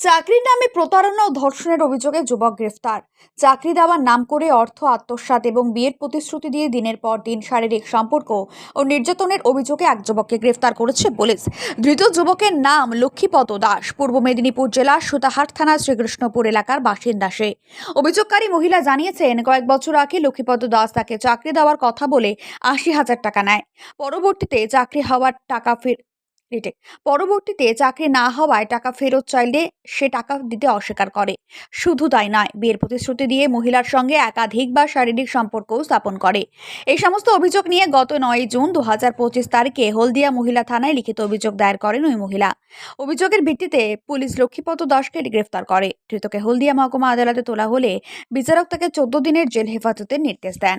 চাকরির নামে প্রতারণা ও ধর্ষণের অভিযোগে যুবক গ্রেফতার। চাকরি দেওয়ার নাম করে অর্থ আত্মসাৎ এবং বিয়ের প্রতিশ্রুতি দিয়ে দিনের পর দিন শারীরিক সম্পর্ক ও নির্যাতনের অভিযোগে এক যুবককে গ্রেফতার করেছে পুলিশ। ধৃত যুবকের নাম লক্ষ্মীপদ দাস, পূর্ব মেদিনীপুর জেলার সুতাহাট থানা শ্রীকৃষ্ণপুর এলাকার বাসিন্দা সে। অভিযোগকারী মহিলা জানিয়েছেন, কয়েক বছর আগে লক্ষ্মীপদ দাস তাকে চাকরি দেওয়ার কথা বলে আশি হাজার টাকা নেয়। পরবর্তীতে চাকরি হওয়ার টাকা ফের রিটেক পরবর্তীতে চাকরি না হওয়ায় টাকা ফেরত চাইলে সে টাকা দিতে অস্বীকার করে। শুধু তাই নয়, বিয়ের প্রতিশ্রুতি দিয়ে মহিলার সঙ্গে একাধিকবার শারীরিক সম্পর্কও স্থাপন করে। এই সমস্ত অভিযোগ নিয়ে গত নয় জুন দু হাজার পঁচিশ তারিখে হলদিয়া মহিলা থানায় লিখিত অভিযোগ দায়ের করেন ওই মহিলা। অভিযোগের ভিত্তিতে পুলিশ লক্ষ্মীপদ দাসকে গ্রেফতার করে। ধৃতকে হলদিয়া মহকুমা আদালতে তোলা হলে বিচারক তাকে চোদ্দ দিনের জেল হেফাজতের নির্দেশ দেন।